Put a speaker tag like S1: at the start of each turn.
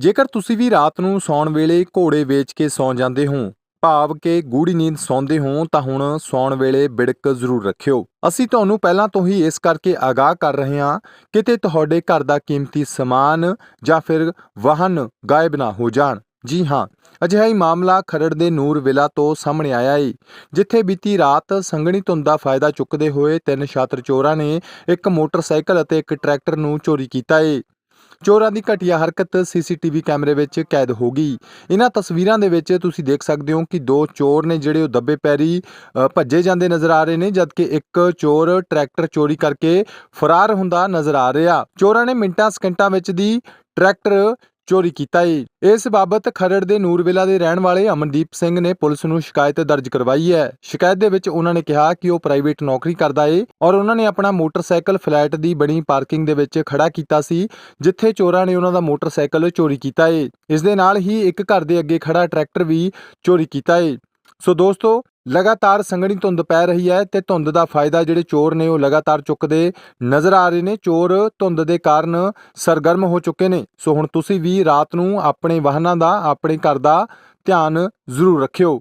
S1: ਜੇਕਰ ਤੁਸੀਂ ਵੀ ਰਾਤ ਨੂੰ ਸੌਣ ਵੇਲੇ ਘੋੜੇ ਵੇਚ ਕੇ ਸੌਂ ਜਾਂਦੇ ਹੋ, ਭਾਵ ਕਿ ਗੂੜੀ ਨੀਂਦ ਸੌਂਦੇ ਹੋ, ਤਾਂ ਹੁਣ ਸੌਣ ਵੇਲੇ ਬਿੜਕ ਜ਼ਰੂਰ ਰੱਖਿਓ। ਅਸੀਂ ਤੁਹਾਨੂੰ ਪਹਿਲਾਂ ਤੋਂ ਹੀ ਇਸ ਕਰਕੇ ਆਗਾਹ ਕਰ ਰਹੇ ਹਾਂ ਕਿਤੇ ਤੁਹਾਡੇ ਘਰ ਦਾ ਕੀਮਤੀ ਸਮਾਨ ਜਾਂ ਫਿਰ ਵਾਹਨ ਗਾਇਬ ਨਾ ਹੋ ਜਾਣ। ਜੀ ਹਾਂ, ਅਜਿਹਾ ਹੀ ਮਾਮਲਾ ਖਰੜ ਦੇ ਨੂਰ ਵਿਲਾ ਤੋਂ ਸਾਹਮਣੇ ਆਇਆ ਏ, ਜਿੱਥੇ ਬੀਤੀ ਰਾਤ ਸੰਘਣੀ ਧੁੰਦ ਦਾ ਫਾਇਦਾ ਚੁੱਕਦੇ ਹੋਏ ਤਿੰਨ ਛਾਤਰ ਚੋਰਾਂ ਨੇ ਇੱਕ ਮੋਟਰਸਾਈਕਲ ਅਤੇ ਇੱਕ ਟਰੈਕਟਰ ਨੂੰ ਚੋਰੀ ਕੀਤਾ ਏ। ਚੋਰਾਂ ਦੀ ਘਟੀਆ ਹਰਕਤ ਸੀਸੀਟੀਵੀ ਕੈਮਰੇ ਵਿੱਚ ਕੈਦ ਹੋ ਗਈ। ਇਹਨਾਂ ਤਸਵੀਰਾਂ ਦੇ ਵਿੱਚ ਤੁਸੀਂ ਦੇਖ ਸਕਦੇ ਹੋ ਕਿ ਦੋ ਚੋਰ ਨੇ ਜਿਹੜੇ ਉਹ ਦੱਬੇ ਪੈਰੀ ਅ, ਭੱਜੇ ਜਾਂਦੇ ਨਜ਼ਰ ਆ ਰਹੇ ਨੇ ਜਦਕਿ ਇੱਕ ਚੋਰ ਟਰੈਕਟਰ ਚੋਰੀ ਕਰਕੇ ਫਰਾਰ ਹੁੰਦਾ ਨਜ਼ਰ ਆ ਰਿਹਾ। ਚੋਰਾਂ ਨੇ ਮਿੰਟਾਂ ਸਕਿੰਟਾਂ ਵਿੱਚ ਦੀ ਟਰੈਕਟਰ ਚੋਰੀ ਕੀਤਾ ਏ। ਇਸ ਬਾਬਤ ਖਰੜ ਦੇ ਨੂਰਵਿਲਾ ਦੇ ਰਹਿਣ ਵਾਲੇ ਅਮਨਦੀਪ ਸਿੰਘ ਨੇ ਪੁਲਿਸ ਨੂੰ ਸ਼ਿਕਾਇਤ ਦਰਜ ਕਰਵਾਈ ਹੈ। ਸ਼ਿਕਾਇਤ ਦੇ ਵਿੱਚ ਉਹਨਾਂ ਨੇ ਕਿਹਾ ਕਿ ਉਹ ਪ੍ਰਾਈਵੇਟ ਨੌਕਰੀ ਕਰਦਾ ਏ ਔਰ ਉਹਨਾਂ ਨੇ ਆਪਣਾ ਮੋਟਰਸਾਈਕਲ ਫਲੈਟ ਦੀ ਬਣੀ ਪਾਰਕਿੰਗ ਦੇ ਵਿੱਚ ਖੜਾ ਕੀਤਾ ਸੀ, ਜਿੱਥੇ ਚੋਰਾਂ ਨੇ ਉਹਨਾਂ ਦਾ ਮੋਟਰਸਾਈਕਲ ਚੋਰੀ ਕੀਤਾ ਏ। ਇਸ ਦੇ ਨਾਲ ਹੀ ਇੱਕ ਘਰ ਦੇ ਅੱਗੇ ਖੜਾ ਟਰੈਕਟਰ ਵੀ ਚੋਰੀ ਕੀਤਾ ਏ। ਸੋ ਦੋਸਤੋ ਲਗਾਤਾਰ ਸੰਘਣੀ ਧੁੰਦ ਪੈ ਰਹੀ ਹੈ ਤੇ ਧੁੰਦ ਦਾ ਫਾਇਦਾ ਜਿਹੜੇ ਚੋਰ ਨੇ ਉਹ ਲਗਾਤਾਰ ਚੁੱਕਦੇ ਨਜ਼ਰ ਆ ਰਹੇ ਨੇ। ਚੋਰ ਧੁੰਦ ਦੇ ਕਾਰਨ ਸਰਗਰਮ ਹੋ ਚੁੱਕੇ ਨੇ। ਸੋ ਹੁਣ ਤੁਸੀਂ ਵੀ ਰਾਤ ਨੂੰ ਆਪਣੇ ਵਾਹਨਾਂ ਦਾ, ਆਪਣੇ ਘਰ ਦਾ ਧਿਆਨ ਜ਼ਰੂਰ ਰੱਖਿਓ।